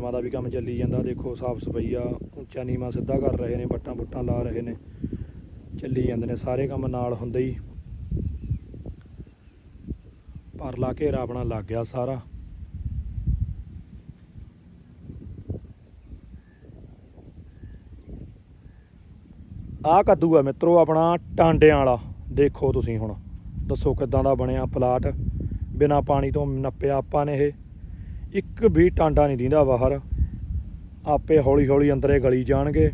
ਮੁਲਾਜ਼ਮਾਂ ਦਾ ਵੀ ਕੰਮ ਚੱਲੀ ਜਾਂਦਾ। ਦੇਖੋ ਸਾਫ਼ ਸਫ਼ਾਈ ਆ, ਉੱਚਾ ਨੀਵਾਂ ਸਿੱਧਾ ਕਰ ਰਹੇ ਨੇ ਬੱਟਾਂ ਬੁੱਟਾਂ ਲਾ ਰਹੇ ਨੇ। ਚੱਲੀ ਜਾਂਦੇ ਨੇ, ਸਾਰੇ ਕੰਮ ਨਾਲ ਹੁੰਦੇ ਹੀ। ਪਰਲਾ ਘੇਰਾ ਆਪਣਾ ਲੱਗ ਗਿਆ ਸਾਰਾ। ਆਹ ਕੱਦੂ ਆ ਮਿੱਤਰੋ, ਆਪਣਾ ਟਾਂਡਿਆਂ ਵਾਲਾ। ਦੇਖੋ ਤੁਸੀਂ ਹੁਣ, ਦੱਸੋ ਕਿੱਦਾਂ ਦਾ ਬਣਿਆ ਪਲਾਟ ਬਿਨਾ ਪਾਣੀ ਤੋਂ ਨੱਪਿਆ ਆਪਾਂ ਨੇ ਇਹ। ਇੱਕ ਵੀ ਟਾਂਡਾ ਨਹੀਂ ਦਿੰਦਾ ਬਾਹਰ। ਆਪੇ ਹੌਲੀ ਹੌਲੀ ਅੰਦਰੇ ਗਲੀ ਜਾਣਗੇ।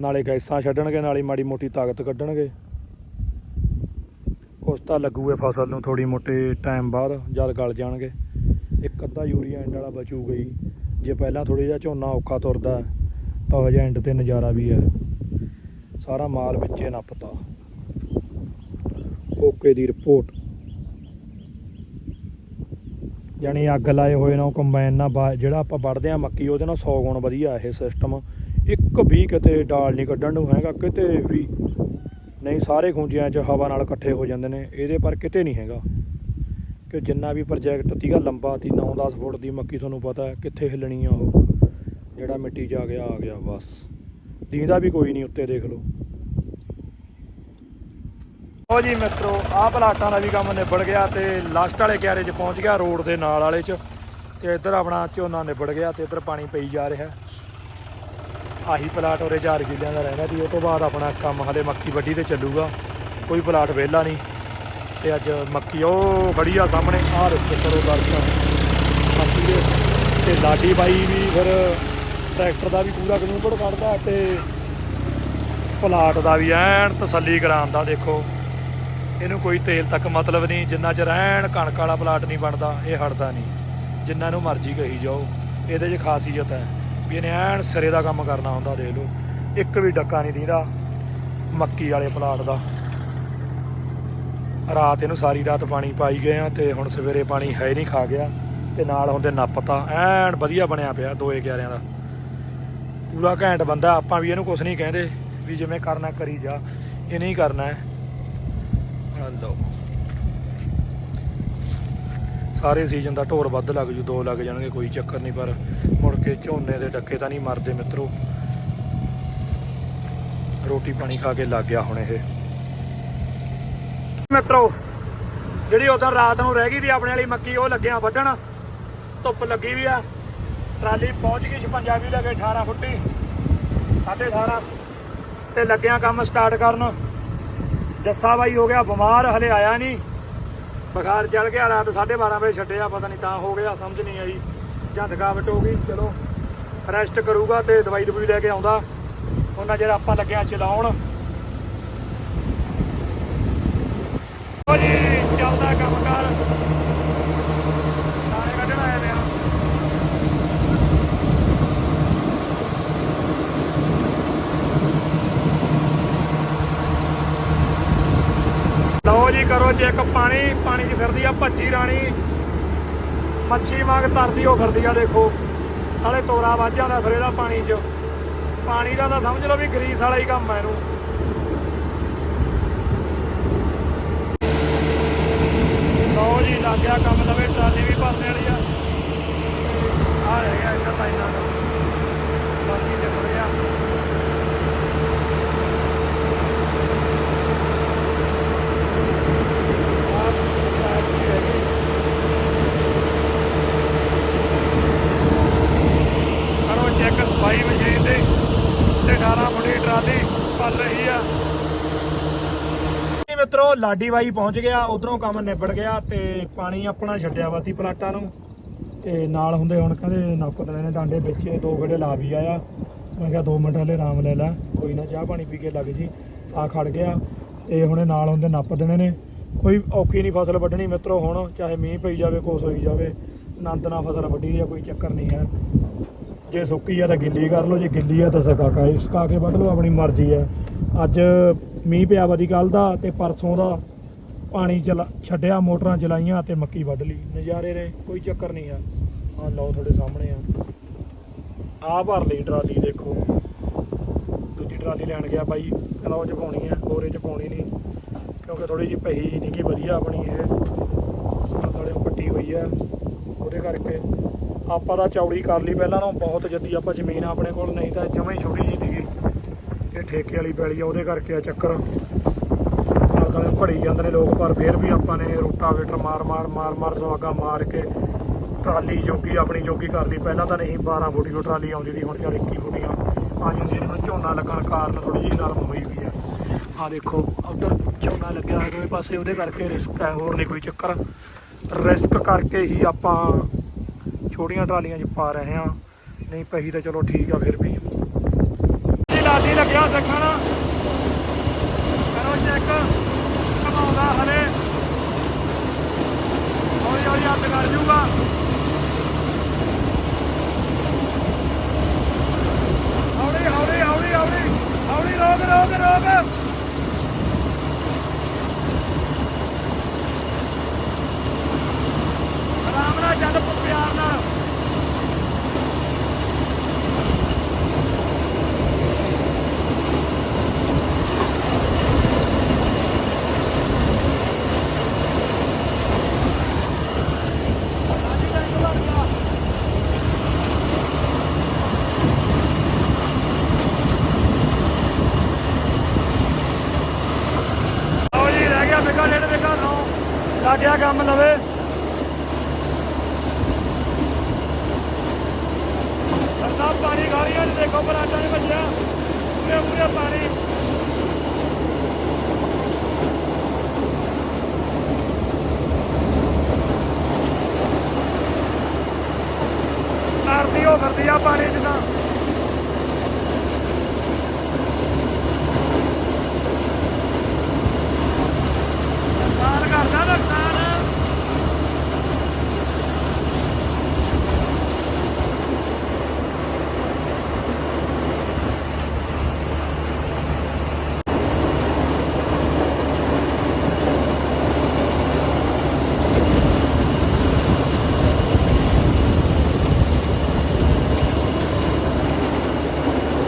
ਨਾਲੇ ਗੈਸਾਂ ਛੱਡਣਗੇ, ਨਾਲੇ ਮਾੜੀ ਮੋਟੀ ਤਾਕਤ ਕੱਢਣਗੇ। ਕੁਛ ਤਾਂ ਲੱਗੂਏ ਫਸਲ ਨੂੰ ਥੋੜੀ ਮੋਟੇ ਟਾਈਮ ਬਾਅਦ ਜਦ ਗਲ ਜਾਣਗੇ। ਇੱਕ ਅੱਧਾ ਯੂਰੀਆ ਐਂਡ ਵਾਲਾ ਬਚੂ ਗਈ। ਜੇ ਪਹਿਲਾਂ ਥੋੜੀ ਜਿਹਾ ਝੋਨਾ ਔਖਾ ਤੁਰਦਾ, ਤਾਂ ਉਹ ਜਿਹਾ ਐਂਡ ਤੇ ਨਜ਼ਾਰਾ ਵੀ ਹੈ। ਸਾਰਾ ਮਾਲ ਵਿੱਚੇ ਨੱਪਤਾ। ਓਕੇ ਦੀ ਰਿਪੋਰਟ ਜਾਣੀ ਅੱਗ ਲਾਏ ਹੋਏ ਨਾ, ਉਹ ਕੰਬਾਈਨ ਨਾਲ ਬਾ- ਜਿਹੜਾ ਆਪਾਂ ਵੜਦੇ ਆ ਮੱਕੀ, ਉਹਦੇ ਨਾਲ 100 ਗੁਣ ਵਧੀਆ ਇਹ ਸਿਸਟਮ ਇੱਕ ਵੀ ਕਿਤੇ ਡਾਲ ਨਹੀਂ ਕੱਢਣ ਨੂੰ ਹੈਗਾ, ਕਿਤੇ ਵੀ। ਨਹੀਂ, ਸਾਰੇ ਖੁੰਝਿਆਂ 'ਚ ਹਵਾ ਨਾਲ ਇਕੱਠੇ ਹੋ ਜਾਂਦੇ ਨੇ, ਇਹਦੇ ਪਰ ਕਿਤੇ ਨਹੀਂ ਹੈਗਾ। ਕਿ ਜਿੰਨਾ ਵੀ ਪ੍ਰੋਜੈਕਟ ਤੀਗਾ ਲੰਬਾ ਤੀ 9-10 ਫੁੱਟ ਦੀ ਮੱਕੀ ਤੁਹਾਨੂੰ ਪਤਾ ਕਿੱਥੇ ਹਿੱਲਣੀ ਆ ਉਹ। ਜਿਹੜਾ ਮਿੱਟੀ 'ਚ ਆ ਗਿਆ ਆ ਗਿਆ, ਬਸ। ਦੀਂਦਾ ਵੀ ਕੋਈ ਨਹੀਂ, ਉੱਤੇ ਦੇਖ ਲਓ। ਉਹ ਜੀ ਮਿੱਤਰੋ, ਆਹ ਪਲਾਟਾਂ ਦਾ ਵੀ ਕੰਮ ਨਿਬੜ ਗਿਆ ਤੇ ਲਾਸਟ ਵਾਲੇ ਕਿਆਰੇ 'ਚ ਪਹੁੰਚ ਗਿਆ ਰੋਡ ਦੇ ਨਾਲ ਵਾਲੇ 'ਚ ਤੇ ਇੱਧਰ ਆਪਣਾ ਝੋਨਾ ਨਿਬੜ ਗਿਆ ਤੇ ਇੱਧਰ ਪਾਣੀ ਪਈ ਜਾ ਰਿਹਾ। ਆਹੀ ਪਲਾਟ ਉਰੇ 4 ਕਿੱਲਿਆਂ ਦਾ ਰਹਿਣਾ ਸੀ ਉਹ ਤੋਂ ਬਾਅਦ ਆਪਣਾ ਕੰਮ ਹਲੇ ਮੱਕੀ ਵੱਢੀ ਤੇ ਚੱਲੂਗਾ, ਕੋਈ ਪਲਾਟ ਵਿਹਲਾ ਨਹੀਂ ਤੇ ਅੱਜ ਮੱਕੀ, ਉਹ ਖੜੀ ਆ ਸਾਹਮਣੇ, ਆਹ ਦੇਖੋ ਕਰੋ ਦਰਸ਼ਨ ਮੱਕੀ ਦੇ ਤੇ ਲਾਡੀ ਬਾਈ ਵੀ ਫਿਰ ਟਰੈਕਟਰ ਦਾ ਵੀ ਪੂਰਾ ਕਨੂਪੜ ਕੱਢਦਾ ਤੇ ਪਲਾਟ ਦਾ ਵੀ ਐਨ ਤਸੱਲੀ ਕਰਾਉਂਦਾ ਦੇਖੋ। ਇਹਨੂੰ ਕੋਈ ਤੇਲ ਤੱਕ ਮਤਲਬ ਨਹੀਂ, ਜਿੰਨਾ ਚਿਰ ਐਨ ਕਣਕ ਵਾਲਾ ਪਲਾਟ ਨਹੀਂ ਬਣਦਾ, ਇਹ ਹਟਦਾ ਨਹੀਂ। ਜਿੰਨਾ ਨੂੰ ਮਰਜ਼ੀ ਕਹੀ ਜਾਓ, ਇਹਦੇ 'ਚ ਖਾਸੀਅਤ ਹੈ ਵੀ ਇਹਨੇ ਐਨ ਸਿਰੇ ਦਾ ਕੰਮ ਕਰਨਾ ਹੁੰਦਾ, ਦੇਖ ਲਓ। ਇੱਕ ਵੀ ਡੱਕਾ ਨਹੀਂ ਦੀਂਦਾ ਮੱਕੀ ਵਾਲੇ ਪਲਾਟ ਦਾ। ਰਾਤ ਇਹਨੂੰ ਸਾਰੀ ਰਾਤ ਪਾਣੀ ਪਾਈ ਗਏ ਆ ਤੇ ਹੁਣ ਸਵੇਰੇ ਪਾਣੀ ਹੈ ਨਹੀਂ, ਖਾ ਗਿਆ ਤੇ ਨਾਲ ਹੁੰਦੇ ਨੱਪਤਾ ਐਨ ਵਧੀਆ ਬਣਿਆ ਪਿਆ ਦੋਏ ਕਿਆਰਿਆਂ ਦਾ। ਪੂਰਾ ਘੈਂਟ ਬੰਦਾ, ਆਪਾਂ ਵੀ ਇਹਨੂੰ ਕੁਝ ਨਹੀਂ ਕਹਿੰਦੇ ਵੀ ਜਿਵੇਂ ਕਰਨਾ ਕਰੀ ਜਾ, ਇਹ ਨਹੀਂ ਕਰਨਾ ਹੈ। ਆਹ ਲਓ ਸਾਰੇ ਸੀਜ਼ਨ ਦਾ ਢੋਰ ਵੱਧ ਲੱਗ ਜੂ, ਦੋ ਲੱਗ ਜਾਣਗੇ, ਕੋਈ ਚੱਕਰ ਨਹੀਂ, ਪਰ ਮੁੜ ਕੇ ਝੋਨੇ ਦੇ ਡੱਕੇ ਤਾਂ ਨਹੀਂ ਮਰਦੇ ਮਿੱਤਰੋ। ਰੋਟੀ ਪਾਣੀ ਖਾ ਕੇ ਲੱਗ ਗਿਆ ਹੁਣ ਇਹ। ਮਿੱਤਰੋ, ਜਿਹੜੀ ਉਦੋਂ ਰਾਤ ਨੂੰ ਰਹਿ ਗਈ ਦੀ ਆਪਣੇ ਵਾਲੀ ਮੱਕੀ, ਉਹ ਲੱਗਿਆ ਵੱਢਣ। ਧੁੱਪ ਲੱਗੀ ਵੀ ਆ। ਟਰਾਲੀ ਪਹੁੰਚ ਗਈ 56 ਵੀ ਲੱਗੇ 18 ਫੁੱਟੀ 18.5 ਤੇ ਲੱਗਿਆ ਕੰਮ ਸਟਾਰਟ ਕਰਨ। ਜੱਸਾ ਬਾਈ ਹੋ ਗਿਆ, ਬਿਮਾਰ, ਹਲੇ ਆਇਆ ਨਹੀਂ। ਬੁਖਾਰ ਚੜ ਗਿਆ, ਰਾਤ 12:30 ਵਜੇ ਛੱਡਿਆ, ਪਤਾ ਨਹੀਂ ਤਾਂ ਹੋ ਗਿਆ, ਸਮਝ ਨਹੀਂ ਆਈ। ਜਾਂ ਥਕਾਵਟ ਹੋ ਗਈ, ਚਲੋ ਰੈਸਟ ਕਰੂਗਾ ਤੇ ਦਵਾਈ ਦਵਾਈ ਲੈ ਕੇ ਆਉਂਦਾ। ਉਹਨਾਂ ਜਿਹੜਾ ਆਪਾਂ ਲੱਗਿਆ ਚਲਾਉਣ। ਜੀ, ਚੱਲਦਾ ਕੰਮ ਕਰ ਸਾਰੇ ਕੱਢਣ ਆਏ ਨੇ ਆ ਲਓ ਜੀ ਕਰੋ ਚੈੱਕ, ਪਾਣੀ ਪਾਣੀ 'ਚ ਫਿਰਦੀ ਆ, ਭੱਜੀ ਰਾਣੀ। ਮੱਛੀ ਵਾਂਗ ਤਰਦੀ ਉਹ ਫਿਰਦੀ ਆ, ਦੇਖੋ। ਨਾਲੇ ਤੋਰਾ ਵੱਜ ਜਾਂਦਾ ਫਿਰ ਇਹਦਾ ਪਾਣੀ 'ਚ। ਪਾਣੀ ਦਾ ਤਾਂ ਸਮਝ ਲਓ ਵੀ ਗਰੀਸ ਵਾਲਾ ਹੀ ਕੰਮ ਹੈ ਇਹਨੂੰ। ਲਓ ਜੀ, ਲੱਗ ਗਿਆ ਕੰਮ ਲਵੇ ਟਰਾਲੀ ਵੀ ਭਰਨੇ ਵਾਲੀ ਆ। ਆ ਰਹਿ ਗਿਆ ਇੱਧਰ ਲਾਈਨਾਂ ਦਾ ਬਾਕੀ ਨਿਕਲ ਗਿਆ ਕਰੋ ਚੈੱਕ ਸਫ਼ਾਈ ਮਸ਼ੀਨ ਦੇ ਤੇ 18 ਫੁੱਟੀ ਟਰਾਲੀ ਭਰ ਰਹੀ ਆ ਜੀ ਮਿੱਤਰੋ, ਲਾਡੀ ਬਾਈ ਪਹੁੰਚ ਗਿਆ, ਉਧਰੋਂ ਕੰਮ ਨਿਬੜ ਗਿਆ ਤੇ ਪਾਣੀ ਆਪਣਾ ਛੱਡਿਆ ਵਾਤੀ ਪਲਾਟਾਂ ਨੂੰ। ਤੇ ਨਾਲ ਹੁੰਦੇ ਹੁਣ ਕਹਿੰਦੇ ਨੱਪ ਦੇਣੇ ਨੇ ਡਾਂਡੇ ਵਿੱਚ, ਦੋ ਗੜੇ ਲਾ ਵੀ ਆਇਆ। ਮੈਂ ਕਿਹਾ 2 ਮਿੰਟ ਹਲੇ ਆਰਾਮ ਲੈ ਲੈ, ਕੋਈ ਨਾ ਚਾਹ ਪਾਣੀ ਪੀ ਕੇ ਲੱਗ ਜੀ। ਆ ਖੜ ਗਿਆ ਤੇ ਹੁਣੇ ਨਾਲ ਹੁੰਦੇ ਨੱਪ ਦੇਣੇ ਨੇ। ਕੋਈ ਔਖੀ ਨਹੀਂ ਫਸਲ ਵੱਢਣੀ ਮਿੱਤਰੋ ਹੁਣ, ਚਾਹੇ ਮੀਂਹ ਪਈ ਜਾਵੇ ਕੋਸ ਹੋਈ ਜਾਵੇ, ਆਨੰਦ ਨਾਲ ਫਸਲ ਵੱਢੀ ਆ, ਕੋਈ ਚੱਕਰ ਨਹੀਂ ਹੈ। ਜੇ ਸੁੱਕੀ ਆ ਤਾਂ ਗਿੱਲੀ ਕਰ ਲਓ, ਜੇ ਗਿੱਲੀ ਆ ਤਾਂ ਸੁਕਾ ਕੇ ਸੁਕਾ ਕੇ ਵੱਢ ਲਓ, ਆਪਣੀ ਮਰਜ਼ੀ ਹੈ ਅੱਜ ਮੀਂਹ ਪਿਆ ਵਧੀ ਕੱਲ ਦਾ ਤੇ ਪਰਸੋਂ ਦਾ ਪਾਣੀ ਚਲਾ ਛੱਡਿਆ, ਮੋਟਰਾਂ ਚਲਾਈਆਂ ਤੇ ਮੱਕੀ ਵੱਢ ਲਈ। ਨਜ਼ਾਰੇ ਨੇ, ਕੋਈ ਚੱਕਰ ਨਹੀਂ ਆ। ਆ ਲਓ ਤੁਹਾਡੇ ਸਾਹਮਣੇ ਆ। ਆ ਭਰ ਲਈ ਟਰਾਲੀ, ਦੇਖੋ। ਦੂਜੀ ਟਰਾਲੀ ਲੈਣ ਗਿਆ ਬਾਈ ਕਹਿੰਦਾ ਉਹ ਚ ਪਾਉਣੀ ਆ, ਬੋਰੇ ਚ ਪਾਉਣੀ ਨਹੀਂ, ਕਿਉਂਕਿ ਥੋੜੀ ਜਿਹੀ ਪਹੀ ਨਹੀਂ ਕੀ ਵਧੀਆ ਆਪਣੀ ਇਹ। ਨਾਲੇ ਪੱਟੀ ਹੋਈ ਆ, ਉਹਦੇ ਕਰਕੇ ਆਪਾਂ ਤਾਂ ਚੌੜੀ ਕਰ ਲਈ ਪਹਿਲਾਂ ਨਾ ਬਹੁਤ ਜੱਦੀ ਆਪਾਂ ਜ਼ਮੀਨ ਆਪਣੇ ਕੋਲ, ਨਹੀਂ ਤਾਂ ਜਮਾਂ ਛੋਟੀ ਜਿਹੀ ਸੀਗੀ। ਇਹ ਠੇਕੇ ਵਾਲੀ ਪੈਲੀ ਆ, ਉਹਦੇ ਕਰਕੇ ਆ ਚੱਕਰ। ਨਾਲ ਤਾਂ ਭੜੀ ਜਾਂਦੇ ਨੇ ਲੋਕ, ਪਰ ਫਿਰ ਵੀ ਆਪਾਂ ਨੇ ਰੋਟਾਵੇਟਰ ਮਾਰ ਮਾਰ ਮਾਰ ਮਾਰ ਸੁਹਾਗਾ ਮਾਰ ਕੇ ਟਰਾਲੀ ਜੋਗੀ, ਆਪਣੀ ਜੋਗੀ ਕਰ ਲਈ। ਪਹਿਲਾਂ ਤਾਂ ਨਹੀਂ 12 ਫੁੱਟੀ ਉਹ ਟਰਾਲੀ ਆਉਂਦੀ ਸੀ, ਹੁਣ ਚੱਲ 21 ਫੁੱਟੀਆਂ। ਆ ਜਾਂਦੀਆਂ ਨੇ ਹੁਣ ਝੋਨਾ ਲੱਗਣ ਕਾਰਨ ਥੋੜੀ ਜਿਹੀ ਨਰਮ ਹੋਈ ਵੀ ਆ। ਆ ਦੇਖੋ, ਉਧਰ ਝੋਨਾ ਲੱਗਿਆ ਹੋਇਆ ਦੋਵੇਂ ਪਾਸੇ, ਉਹਦੇ ਕਰਕੇ ਰਿਸਕ ਹੈ, ਹੋਰ ਨਹੀਂ ਕੋਈ ਚੱਕਰ। ਰਿਸਕ ਕਰਕੇ ਹੀ ਆਪਾਂ ਛੋਟੀਆਂ ਟਰਾਲੀਆਂ 'ਚ ਪਾ ਰਹੇ ਹਾਂ। ਨਹੀਂ ਪਹੀ ਤਾਂ ਚਲੋ ਠੀਕ ਆ ਫਿਰ ਵੀ। ਲਾਡੀ ਲੱਗਿਆ ਸਿੱਖਣ। ਕਰੋ ਚੈੱਕ ਕਮਾਉਂਦਾ ਹਲੇ। ਹੌਲੀ ਹੌਲੀ ਹੱਥ ਕਰ ਜੂਗਾ। ਹੌਲੀ ਹੌਲੀ ਹੌਲੀ ਹੌਲੀ ਰੋਕ ਰੋਕ ਰੋਕ ਆਰਾਮ ਨਾਲ ਚੱਲ ਪਿਆਰ ਨਾਲ ਆਓ ਜੀ ਰਹਿ ਗਿਆ ਬਿੱਗਾ ਡੇਢ ਬਿੱਗਾ ਨੌ ਲੱਗ ਗਿਆ ਕੰਮ ਲਵੇ ਸਰਦਾ ਪਾਣੀ ਗਾਲੀਆਂ ਨੇ ਦੇਖੋ ਬਰਾਟਾਂ ਨੇ ਬੱਜਿਆ ਪੂਰੇ ਪੂਰੇ ਪਾਣੀ ਧਰਤੀ ਉਹ ਫਿਰਦੀ ਆ ਪਾਣੀ ਚ ਤਾਂ ਨੁਕਸਾਨ ਕਰਦਾ ਨੁਕਸਾਨ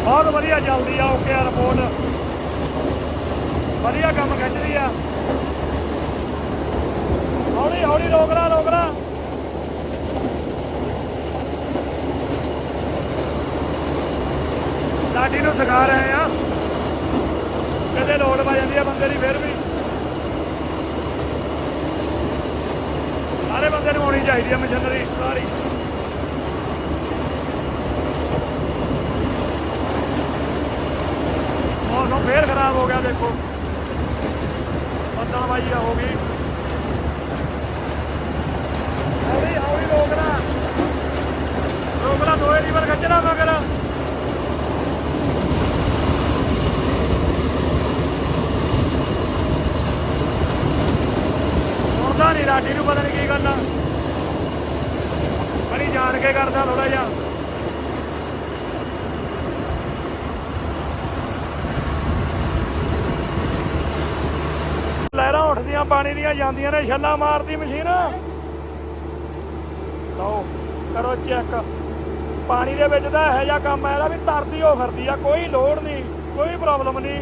ਬਹੁਤ ਵਧੀਆ ਚੱਲਦੀ ਆ ਓਕੇ ਆ ਰਿਪੋਰਟ ਵਧੀਆ ਕੰਮ ਖਿੱਚਦੀ ਆ। ਹੌਲੀ ਹੌਲੀ ਰੋਕਣਾ ਲਾ ਲਾਡੀ ਨੂੰ ਸਿਖਾ ਰਹੇ ਆ। ਕਦੇ ਲੋੜ ਪਾ ਜਾਂਦੀ ਆ ਬੰਦੇ ਦੀ, ਫਿਰ ਵੀ। ਸਾਰੇ ਬੰਦੇ ਨੂੰ ਆਉਣੀ ਚਾਹੀਦੀ ਆ ਮਸ਼ੀਨਰੀ ਸਾਰੀ। ਫੇਰ ਖਰਾਬ ਹੋ ਗਿਆ, ਦੇਖੋ। ਬੱਦਲਵਾਈ ਹੋ ਗਈ। ਹੌਲੀ ਹੌਲੀ ਰੋਕਣਾ। ਰੋਕਣਾ ਦੋਏ ਲੀਵਰ ਖੱਚਣਾ ਮਗਰ। ਸੁਣਦਾ ਨਹੀਂ ਰਾਡੀ ਨੂੰ ਪਤਾ ਨਹੀਂ ਕੀ ਕਰਨਾ। ਬੜੀ ਜਾਣ ਕੇ ਕਰਦਾ ਥੋੜਾ ਜਿਹਾ। ਲਹਿਰਾਂ ਪਾਣੀ ਦੀਆਂ ਜਾਂਦੀਆਂ ਨੇ, ਛੱਲਾ ਮਾਰਦੀ ਮਸ਼ੀਨ। ਲਓ, ਕਰੋ ਚੈੱਕ। ਪਾਣੀ ਦੇ ਵਿੱਚ ਤਾਂ ਇਹੋ ਜਿਹਾ ਕੰਮ ਆ ਵੀ ਤਰਦੀ ਹੋ ਫਿਰਦੀ ਆ, ਕੋਈ ਲੋੜ ਨਹੀਂ, ਕੋਈ ਪ੍ਰੋਬਲਮ ਨਹੀਂ,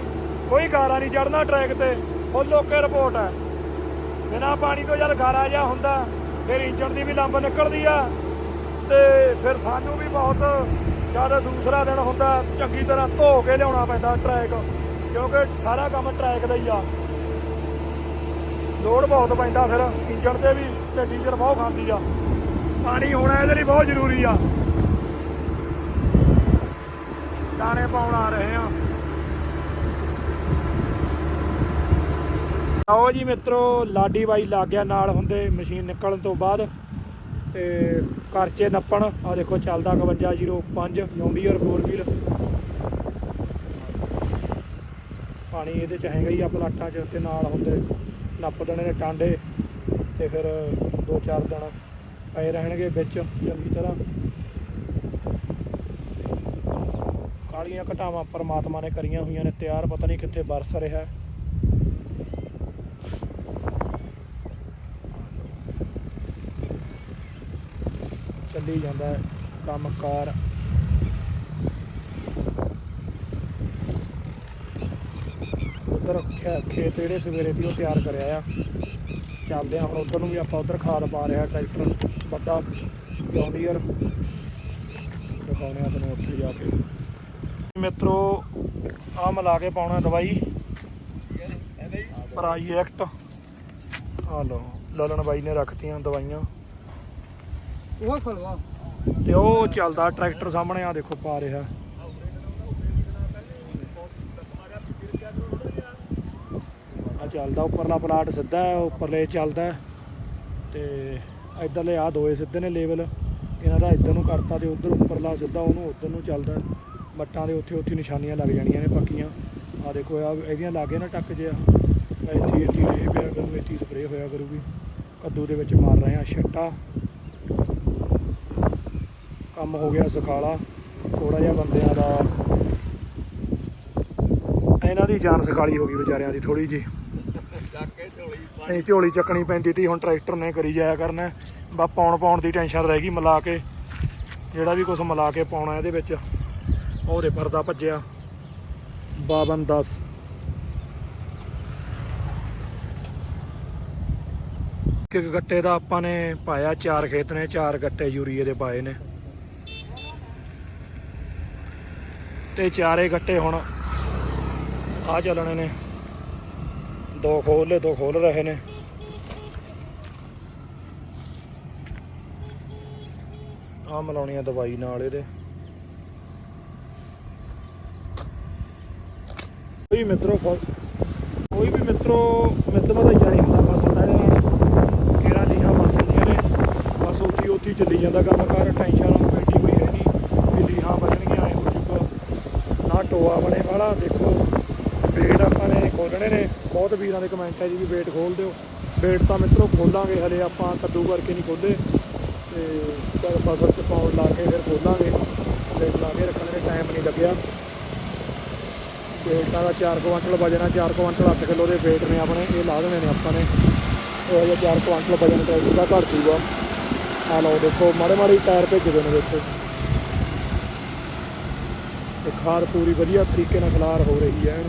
ਕੋਈ ਗਾਰਾ ਨਹੀਂ ਚੜਨਾ ਟਰੈਕ ਤੇ, ਫੁੱਲ ਓਕੇ ਰਿਪੋਰਟ ਹੈ ਬਿਨਾ ਪਾਣੀ ਤੋਂ ਜਦ ਗਾਰਾ ਜਿਹਾ ਹੁੰਦਾ, ਫਿਰ ਇੰਜਣ ਦੀ ਵੀ ਲੰਬ ਨਿਕਲਦੀ ਆ, ਤੇ ਫਿਰ ਸਾਨੂੰ ਵੀ ਬਹੁਤ ਜਦ ਦੂਸਰਾ ਦਿਨ ਹੁੰਦਾ, ਚੰਗੀ ਤਰ੍ਹਾਂ ਧੋ ਕੇ ਲਿਆਉਣਾ ਪੈਂਦਾ ਟਰੈਕ ਕਿਉਂਕਿ ਸਾਰਾ ਕੰਮ ਟਰੈਕ ਦਾ ਹੀ ਆ। ਲੋਡ ਬਹੁਤ ਪੈਂਦਾ ਫਿਰ, ਇੰਜਣ ਤੇ ਵੀ ਤੇ ਡੀਜ਼ਲ ਬਹੁਤ ਖਾਂਦੀ ਆ। ਪਾਣੀ ਹੋਣਾ ਇਹਦੇ ਲਈ ਬਹੁਤ ਜ਼ਰੂਰੀ ਆ। ਦਾਣੇ ਪਾਉਣ ਆ ਰਹੇ ਆ। ਆਓ ਜੀ ਮਿੱਤਰੋ, ਲਾਡੀ ਬਾਈ ਲੱਗ ਗਿਆ ਨਾਲ ਹੁੰਦੇ ਮਸ਼ੀਨ ਨਿਕਲਣ ਤੋਂ ਬਾਅਦ ਤੇ ਕਰਚੇ ਨੱਪਣ। ਆ ਦੇਖੋ, ਚੱਲਦਾ 5105 ਜੌਂਡੀਅਰ 4 ਵੀਲ। ਪਾਣੀ ਇਹਦੇ ਚ ਹੈਗਾ ਹੀ ਆ, ਪਲਾਟਾਂ ਚ ਤੇ ਨਾਲ ਹੁੰਦੇ। ਨੱਪ ਦੇਣੇ ਨੇ ਟਾਂਡੇ ਤੇ ਫਿਰ ਦੋ ਚਾਰ ਦਿਨ ਪਏ ਰਹਿਣਗੇ ਵਿੱਚ ਚੰਗੀ ਤਰ੍ਹਾਂ। ਕਾਲੀਆਂ ਘਟਾਵਾਂ ਪਰਮਾਤਮਾ ਨੇ ਕਰੀਆਂ ਹੋਈਆਂ ਨੇ, ਤਿਆਰ ਪਤਾ ਨਹੀਂ ਕਿੱਥੇ ਬਰਸ ਰਿਹਾ। ਚੱਲੀ ਜਾਂਦਾ ਹੈ ਕੰਮਕਾਰ ਉਧਰ ਖੇਤ ਜਿਹੜੇ ਸਵੇਰੇ ਦੀ ਉਹ ਤਿਆਰ ਕਰਿਆ ਆ। ਚੱਲਦੇ ਆ ਹੁਣ ਉਧਰ ਨੂੰ ਵੀ ਆਪਾਂ ਉਧਰ ਖਾਦ ਪਾ ਰਿਹਾ ਟਰੈਕਟਰ ਵੱਡਾ ਜੌਂਡੀਅਰ ਦਿਖਾਉਣੇ ਆ ਉੱਥੇ ਜਾ ਕੇ। ਮਿੱਤਰੋ ਆ ਮਿਲਾ ਕੇ ਪਾਉਣਾ ਦਵਾਈ। ਪ੍ਰਾਈਐਕਟ ਆ ਲਓ ਲਲਣ ਬਾਈ ਨੇ ਰੱਖਤੀਆਂ ਦਵਾਈਆਂ। ਉਹ ਖਲਵਾ ਤੇ ਉਹ ਚੱਲਦਾ ਟਰੈਕਟਰ ਸਾਹਮਣੇ ਆ ਦੇਖੋ ਪਾ ਰਿਹਾ। ਚੱਲਦਾ, ਉੱਪਰਲਾ ਪਲਾਟ ਸਿੱਧਾ ਹੈ, ਉੱਪਰਲੇ ਚੱਲਦਾ ਹੈ। ਤੇ ਇਧਰਲੇ ਆ ਦੋਏ ਸਿੱਧੇ ਨੇ ਲੇਵਲ। ਇਹਨਾਂ ਦਾ ਇੱਧਰ ਨੂੰ ਕਰਤਾ ਤੇ ਉਧਰ ਉੱਪਰਲਾ ਸਿੱਧਾ, ਉਹਨੂੰ ਉਧਰ ਨੂੰ ਚੱਲਦਾ ਹੈ। ਬੱਟਾਂ ਦੇ ਉੱਥੇ ਉੱਥੇ ਨਿਸ਼ਾਨੀਆਂ ਲੱਗ ਜਾਣੀਆਂ ਨੇ ਪੱਕੀਆਂ। ਆ ਦੇਖੋ ਆ ਇਹਦੀਆਂ ਲਾਗੇ ਨਾ ਟੱਕ ਜਿਆ ਇੱਥੇ ਇੱਥੇ ਇਹ ਪਿਆ ਕਰੂ ਇੱਥੇ ਸਪਰੇਅ ਹੋਇਆ ਕਰੂਗੀ। ਕੱਦੂ ਦੇ ਵਿੱਚ ਮਾਰ ਰਹੇ ਆ ਛੱਟਾ। ਕੰਮ ਹੋ ਗਿਆ ਸਕਾਲਾ ਥੋੜਾ ਜਿਹਾ ਬੰਦਿਆਂ ਦਾ ਇਹਨਾਂ ਦੀ ਜਾਨ ਸਕਾਲੀ ਹੋ ਗਈ ਵਿਚਾਰਿਆਂ ਦੀ ਥੋੜੀ ਜੀ ਨਹੀਂ ਝੋਲੀ ਚੱਕਣੀ ਪੈਂਦੀ ਤੀ, ਹੁਣ ਟਰੈਕਟਰ ਨੇ ਕਰੀ ਜਾਇਆ ਕਰਨਾ। ਬਾ ਪਾਉਣ ਪਾਉਣ ਦੀ ਟੈਨਸ਼ਨ ਰਹਿ ਗਈ ਮਿਲਾ ਕੇ। ਜਿਹੜਾ ਵੀ ਕੁਝ ਮਿਲਾ ਕੇ ਪਾਉਣਾ ਇਹਦੇ ਵਿੱਚ। ਉਹਦੇ ਪਰਦਾ ਭੱਜਿਆ। 52 10 ਇੱਕ ਗੱਟੇ ਦਾ ਆਪਾਂ ਨੇ ਪਾਇਆ, ਚਾਰ ਖੇਤ ਨੇ, ਚਾਰ ਗੱਟੇ ਯੂਰੀਏ ਦੇ ਪਾਏ ਨੇ। ਤੇ ਚਾਰੇ ਗੱਟੇ ਹੁਣ ਆ ਚੱਲਣੇ ਨੇ। ਦੋ ਖੋਲ ਦੋ ਖੋਲ ਰਹੇ ਨੇ। ਆ ਮਲਾਉਣੀ ਆ ਦਵਾਈ ਨਾਲ ਇਹਦੇ। ਕੋਈ ਮਿੱਤਰੋ, ਕੋਈ ਵੀ ਮਿੱਤਰੋ, ਮਿੱਤਰ ਦਾ ਜਾਣੀ ਹੁੰਦਾ, ਬਸ ਹੁੰਦਾ ਕਿਹੜਾ ਲੀਹਾਂ ਬਣ ਜਾਂਦੀਆਂ ਨੇ। ਬਸ ਉੱਥੇ ਉੱਥੀ ਚੱਲੀ ਜਾਂਦਾ ਕੰਮ ਕਰ ਟੈਨਸ਼ਨ ਪੈਂਦੀ ਕੋਈ ਹੈ ਨਹੀਂ ਵੀ ਲੀਹਾਂ ਬਚਣਗੀਆਂ ਐ ਹੋ ਜੂਗਾ ਨਾ ਟੋਆ ਬਣੇ ਵਾਲਾ, ਦੇਖੋ। ਵੇਟ ਆਪਾਂ ਨੇ ਖੋਲਣੇ ਨੇ। ਬਹੁਤ ਵੀਰਾਂ ਦੇ ਕਮੈਂਟ ਹੈ ਜੀ ਵੀ ਵੇਟ ਖੋਲ ਦਿਓ। ਵੇਟ ਤਾਂ ਮਿੱਤਰੋ ਖੋਲਾਂਗੇ, ਹਲੇ ਆਪਾਂ ਕੱਦੂ ਕਰਕੇ ਨਹੀਂ ਖੋਲੇ ਤੇ ਚਲ ਫਸਲ ਚ ਪਾਉਣ ਲਾ ਕੇ ਫਿਰ ਖੋਲਾਂਗੇ। ਵੇਟ ਲਾ ਕੇ ਰੱਖਣ ਦੇ ਟਾਈਮ ਨਹੀਂ ਲੱਗਿਆ। ਵੇਟਾਂ ਦਾ 4 ਕੁਆਂਟਲ ਵਜਣਾ 4 ਕੁਆਂਟਲ 8 ਕਿਲੋ ਦੇ ਵੇਟ ਨੇ ਆਪਣੇ, ਇਹ ਲਾ ਦੇਣੇ ਨੇ ਆਪਾਂ ਨੇ। ਉਹ ਜਿਹਾ 4 ਕੁਆਂਟਲ ਵਜਨ ਟਰੈਕਟਰ ਦਾ ਘੱਟ ਜੂਗਾ ਆ ਲਓ ਦੇਖੋ, ਮਾੜੇ ਮਾੜੇ ਟਾਇਰ ਭੇਜਦੇ ਨੇ ਦੇਖੋ। ਤੇ ਖਾਦ ਪੂਰੀ ਵਧੀਆ ਤਰੀਕੇ ਨਾਲ ਖਲਾਰ ਹੋ ਰਹੀ ਹੈ।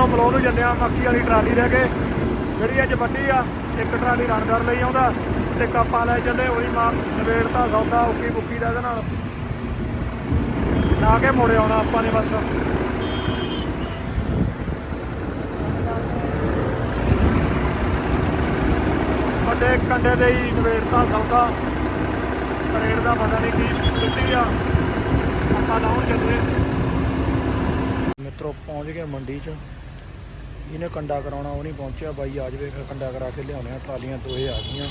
ਐਨ। ਜੀ ਮਿੱਤਰੋ ਬਲੋ ਨੂੰ ਚੱਲਿਆ ਮੱਕੀ ਵਾਲੀ ਟਰਾਲੀ ਲੈ ਕੇ। ਜਿਹੜੀ ਅੱਜ ਵੱਡੀ ਆ, ਇੱਕ ਟਰਾਲੀ ਰਨ ਕਰ ਲਈ ਆਉਂਦਾ ਤੇ ਕਾਪਾਂ ਲੈ ਚੱਲੇ ਉਹੀ ਮਾਰ ਨਵੇੜਤਾ ਸੌਦਾ, ਉੱਕੀ ਬੁੱਕੀ ਦਾ ਇਹਦੇ ਨਾਲ। ਲਾ ਕੇ ਮੁੜੇ ਆਉਣਾ ਆਪਾਂ ਨੇ ਬਸ। ਵੱਡੇ ਕੰਡੇ ਦੇ ਹੀ ਨਵੇੜਤਾ ਸੌਦਾ। ਰੇਟ ਦਾ ਪਤਾ ਨਹੀਂ ਕੀ ਦਿੱਤੀ ਆ। ਆਪਾਂ ਲਾਉਣ ਚੱਲੇ। ਮਿੱਤਰੋ, ਪਹੁੰਚ ਗਏ ਮੰਡੀ 'ਚ। ਜਿਹਨੇ ਕੰਡਾ ਕਰਾਉਣਾ, ਉਹ ਨਹੀਂ ਪਹੁੰਚਿਆ। ਬਾਈ, ਆ ਜਾਵੇ, ਫਿਰ ਕੰਡਾ ਕਰਾ ਕੇ ਲਿਆਉਣੇ ਆ। ਟਰਾਲੀਆਂ ਦੋਏ ਆ ਗਈਆਂ।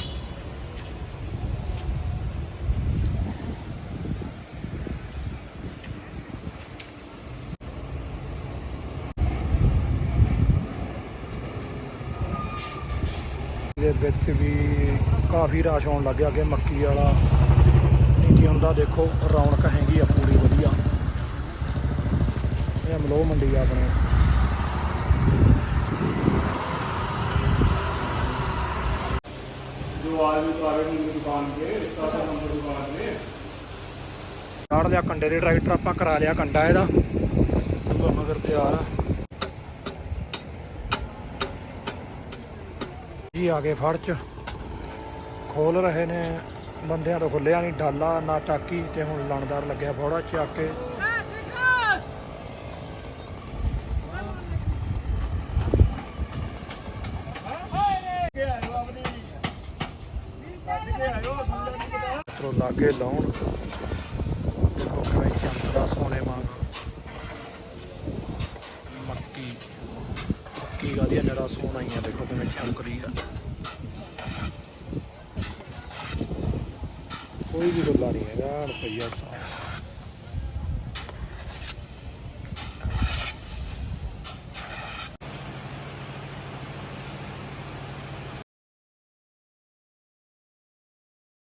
ਇਹਦੇ ਵਿੱਚ ਵੀ ਕਾਫੀ ਰਸ਼ ਆਉਣ ਲੱਗਿਆ ਅੱਗੇ ਮੱਕੀ ਵਾਲਾ। ਨੀਤੀ ਹੁੰਦਾ ਦੇਖੋ, ਰੌਣਕ ਹੈਗੀ ਆ ਪੂਰੀ ਵਧੀਆ। ਇਹ ਮਲੋ ਮੰਡੀ ਆਪਣੇ। जो आदमी प्राइवेट की दुकान के सात नंबर दुकान में ਚਾੜ ਲਿਆ ਕੰਡੇ ਦੇ ਟਰੈਕਟਰ ਆਪਾਂ ਕਰਾ ਲਿਆ ਕੰਡਾ ਇਹਦਾ ਪੂਰਾ ਮਗਰ ਤਿਆਰ ਆ ਜੀ ਆ ਗਏ ਫੜ ਚ ਖੋਲ ਰਹੇ ਨੇ ਬੰਦਿਆਂ ਤੋਂ ਖੁੱਲਿਆ ਨਹੀਂ ਡਾਲਾ ਨਾ ਟਾਕੀ ਤੇ ਹੁਣ ਲਣਦਾਰ ਲੱਗਿਆ ਫੋੜਾ ਚੱਕ ਕੇ ਤਰੋ ਲਾਉਣ। ਦੇਖੋ ਕਿਵੇਂ ਚਮਕਦਾ ਸੋਨੇ ਵਾਂਗ। ਮੱਕੀ ਮੱਕੀ ਦਾ ਦੀ ਨਰਾ ਸੋਨਾ ਹੀ ਆ, ਦੇਖੋ ਕਿਵੇਂ ਚਮਕ ਰਹੀ ਆ। ਕੋਈ ਵੀ ਗੱਲਾਂ ਨਹੀਂ ਹੈਗਾ, ਰੁਪਈਆ